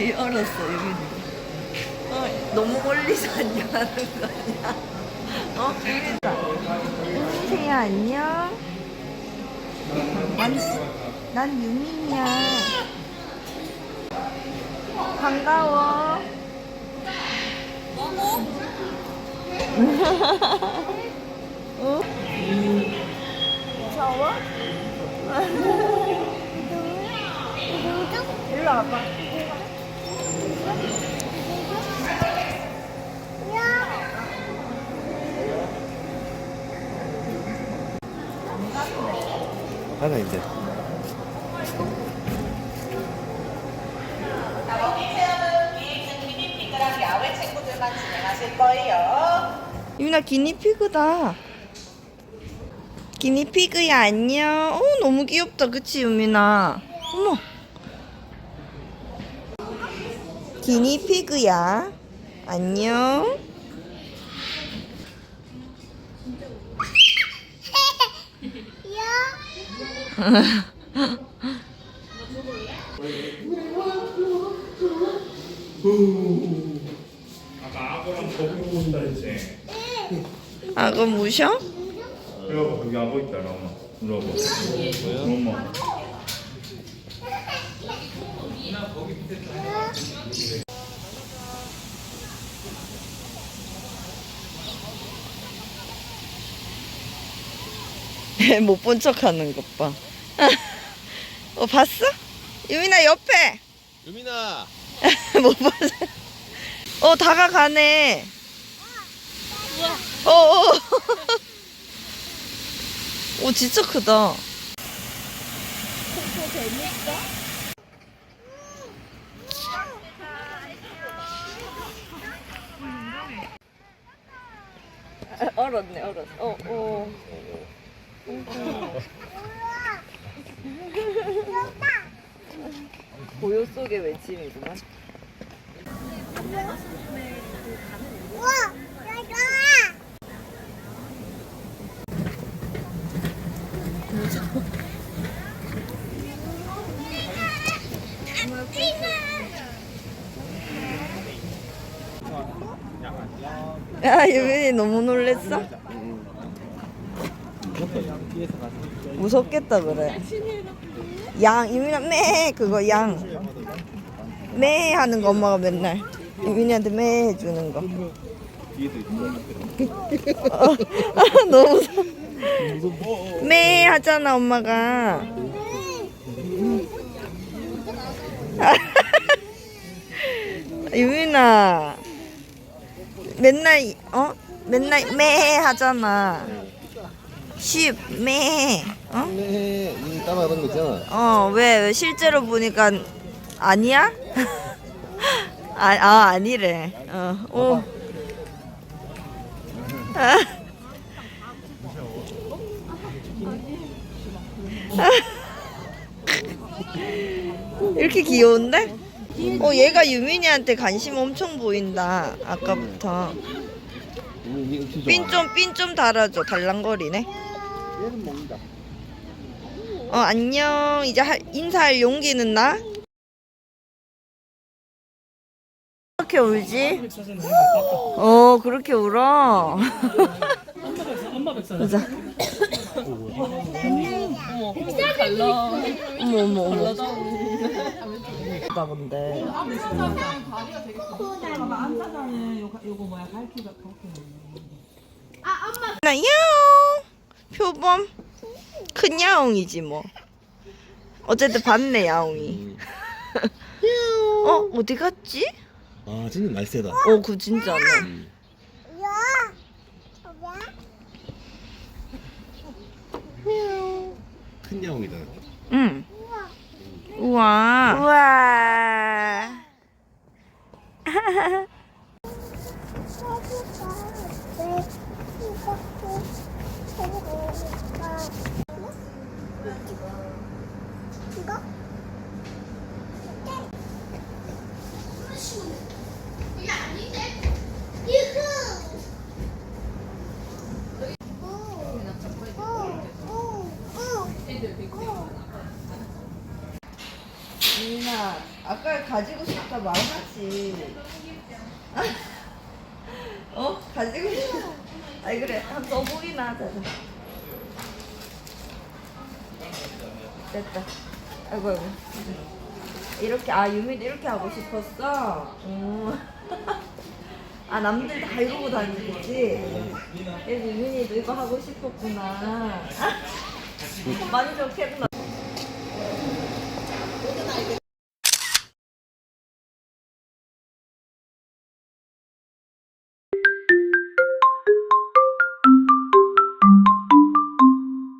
이 얼었어 여기. 어 너무 멀리서 안녕하는 거 아니야? 어. 은세야 안녕. 난, 난 유민이야. 반가워. 어? 무서워? 일로 와봐. 하나 이제 유나 기니피그다. 기니피그야 안녕. 어 너무 귀엽다 그치 유민아. 어머. 기니피그야. 안녕. 아까 악어랑 거북이 본다 했지? 악어 무셔? 이거 봐, 여기 악어 있잖아 엄마 이리 와봐 엄마 못 본 척 하는 것 봐. 어, 봤어? 유민아, 옆에! 유민아 못 봤어. 어, 다가가네. 어, 어. 오, 진짜 크다. 얼었네, 얼었어. 어, 어. 고요 속의 외침이구만. 야, 유민이 너무 놀랬어? 무섭겠다 그래. 양 유민아 매 그거 양. 매 하는 거 엄마가 맨날 유민이한테 매 해주는 거. 어, 아, 너무 무서워. 매 하잖아 엄마가. 유민아 맨날 이- 어 맨날 매 하잖아. 쉽매 어? 네, 이 따라 하는 거 있잖아 어, 왜, 왜 실제로 보니까 아니야? 아, 아, 아니래. 어, 오. 아. 이렇게 귀여운데? 어, 얘가 유민이한테 관심 엄청 보인다. 아까부터. 핀 좀, 핀 좀 달아줘. 달랑거리네. 얘는 먹는다 어, 안녕. 이제 할, 인사할 용기는 나? 그렇게 울지? 어, 그렇게 울어. 보자. 어머, 어머, 어머. 다 근데. 나 야옹. 표범. 큰 야옹이지 뭐. 어쨌든 봤네 야옹이. 어 어디 갔지? 아 진짜 날쌔다 어 그 진짜네. 큰 야옹이다 응. 우와. 우와. 이거? 유나 아까 가지고 싶다 말하지. 어? 가지고 싶다. 아이 그래 한 써보기나 하자. 됐다. 아이고 아이고. 이렇게 아 유민 이렇게 하고 싶었어. 음. 아 남들 다 이러고 다니겠지. 그래서 유민이도 이거 하고 싶었구나. 많이 좋겠나?